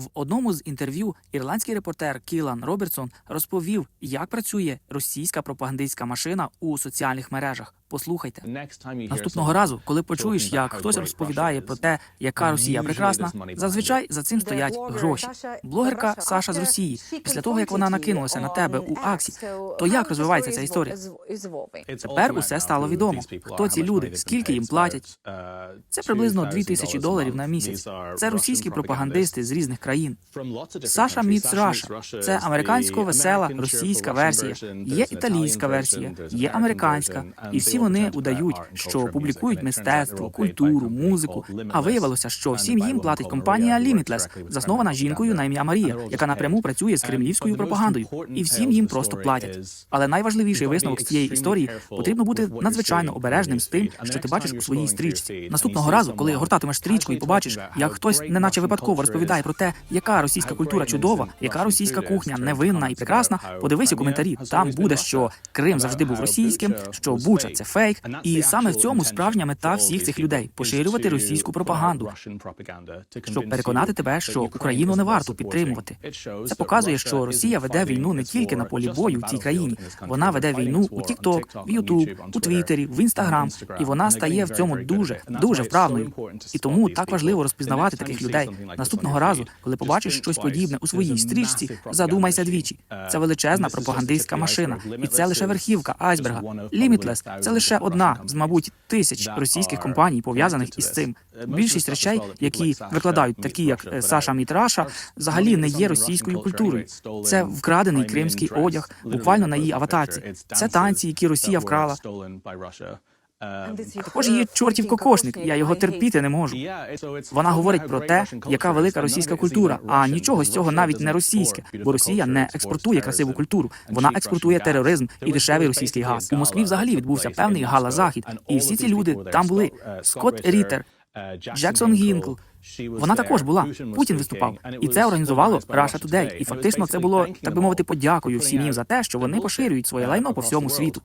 В одному з інтерв'ю ірландський репортер Кілан Робертсон розповів, як працює російська пропагандистська машина у соціальних мережах. Послухайте наступного разу, коли почуєш, як хтось розповідає про те, яка Росія прекрасна, зазвичай за цим стоять гроші. Блогерка Саша з Росії, після того як вона накинулася на тебе у Аксі, то як розвивається ця історія? Тепер усе стало відомо. Хто ці люди, скільки їм платять? Це приблизно 2 тисячі доларів на місяць. Це російські пропагандисти з різних країн. Саша Міц Раша це американсько весела російська версія. Є італійська версія, є американська, і всі вони удають, що публікують мистецтво, культуру, музику. А виявилося, що всім їм платить компанія Limitless, заснована жінкою на ім'я Марія, яка напряму працює з кремлівською пропагандою, і всім їм просто платять. Але найважливіший висновок з цієї історії потрібно бути надзвичайно обережним з тим, що ти бачиш у своїй стрічці. Наступного разу, коли гортатимеш стрічку і побачиш, як хтось, неначе випадково, розповідає про те, яка російська культура чудова, яка російська кухня невинна і прекрасна. Подивись у коментарі. Там буде, що Крим завжди був російським, що Буча це фейк, і саме в цьому справжня мета всіх цих людей поширювати російську пропаганду, щоб переконати тебе, що Україну не варто підтримувати. Це показує, що Росія веде війну не тільки на полі бою в цій країні, вона веде війну у TikTok, в YouTube, у Твіттері, в Instagram, і вона стає в цьому дуже дуже вправною. І тому так важливо розпізнавати таких людей. Наступного разу, коли побачиш щось подібне у своїй стрічці, задумайся двічі. Це величезна пропагандистська машина, і це лише верхівка айсберга. Limitless – це лише одна з, мабуть, тисяч російських компаній, пов'язаних із цим. Більшість речей, які викладають, такі як е, Саша Мітраша, взагалі не є російською культурою. Це вкрадений кримський одяг, буквально на її аватарці. Це танці, які Росія вкрала. Також є чортів кокошник. Я його терпіти не можу. Вона говорить про те, яка велика російська культура, а нічого з цього навіть не російське, бо Росія не експортує красиву культуру. Вона експортує тероризм і дешевий російський газ. У Москві взагалі відбувся певний гала-захід, і всі ці люди там були. Скотт Рітер, Джексон Гінкл. Вона також була. Путін виступав, і це організувало Russia Today. І фактично це було так би мовити подякою всім їм за те, що вони поширюють своє лайно по всьому світу.